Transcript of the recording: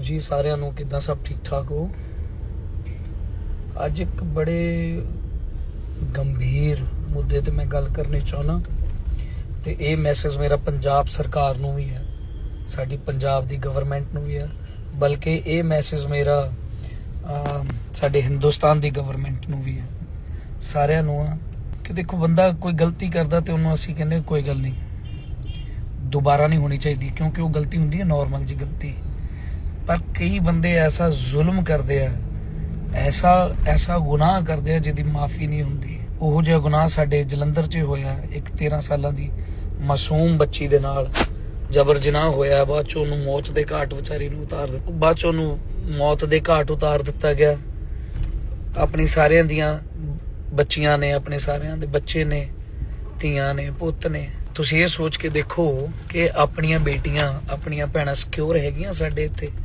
ਜੀ ਸਾਰਿਆਂ ਨੂੰ ਕਿਦਾਂ ਸਭ ਠੀਕ ਠਾਕ ਹੋ? ਅੱਜ ਇੱਕ ਬੜੇ ਗੰਭੀਰ ਮੁੱਦੇ ਤੇ ਮੈਂ ਗੱਲ ਕਰਨੀ ਚਾਹਣਾ ਤੇ ਇਹ ਮੈਸੇਜ ਮੇਰਾ ਪੰਜਾਬ ਸਰਕਾਰ ਨੂੰ ਵੀ ਹੈ, ਸਾਡੀ ਪੰਜਾਬ ਦੀ ਗਵਰਨਮੈਂਟ ਨੂੰ ਵੀ ਹੈ, ਬਲਕਿ ਇਹ ਮੈਸੇਜ ਮੇਰਾ ਸਾਡੇ ਹਿੰਦੁਸਤਾਨ ਦੀ ਗਵਰਨਮੈਂਟ ਨੂੰ ਵੀ ਹੈ। ਸਾਰਿਆਂ ਨੂੰ ਆ ਕਿ ਦੇਖੋ ਬੰਦਾ ਕੋਈ ਗਲਤੀ ਕਰਦਾ ਤੇ ਉਹਨੂੰ ਅਸੀਂ ਕਹਿੰਦੇ ਕੋਈ ਗੱਲ ਨਹੀਂ। ਦੁਬਾਰਾ ਨਹੀਂ ਹੋਣੀ ਚਾਹੀਦੀ ਕਿਉਂਕਿ ਉਹ ਗਲਤੀ ਹੁੰਦੀ ਹੈ ਨਾਰਮਲ ਜੀ ਗਲਤੀ। ਪਰ ਕਈ ਬੰਦੇ ਐਸਾ ਜ਼ੁਲਮ ਕਰਦੇ ਆ, ਐਸਾ ਐਸਾ ਗੁਨਾਹ ਕਰਦੇ ਆ ਜਿਹਦੀ ਮਾਫੀ ਨਹੀਂ ਹੁੰਦੀ। ਉਹੋ ਜਿਹਾ ਗੁਨਾਹ ਸਾਡੇ ਜਲੰਧਰ 'ਚ ਹੋਇਆ ਇੱਕ 13 ਸਾਲਾਂ ਦੀ ਮਾਸੂਮ ਬੱਚੀ ਦੇ ਨਾਲ। ਜਬਰ ਜਨਾਹ ਹੋਇਆ, ਬਾਅਦ 'ਚ ਉਹਨੂੰ ਮੌਤ ਦੇ ਘਾਟ ਵਿਚਾਰੀ ਨੂੰ ਉਤਾਰ ਦਿੱਤਾ ਬਾਅਦ 'ਚ ਉਹਨੂੰ ਮੌਤ ਦੇ ਘਾਟ ਉਤਾਰ ਦਿੱਤਾ ਗਿਆ। ਆਪਣੀ ਸਾਰਿਆਂ ਦੀਆਂ ਬੱਚੀਆਂ ਨੇ, ਆਪਣੇ ਸਾਰਿਆਂ ਦੇ ਬੱਚੇ ਨੇ, ਧੀਆਂ ਨੇ, ਪੁੱਤ ਨੇ। ਤੁਸੀਂ ਇਹ ਸੋਚ ਕੇ ਦੇਖੋ ਕਿ ਆਪਣੀਆਂ ਬੇਟੀਆਂ, ਆਪਣੀਆਂ ਭੈਣਾਂ ਸਿਕਿਉਰ ਹੈਗੀਆਂ ਸਾਡੇ ਇੱਥੇ?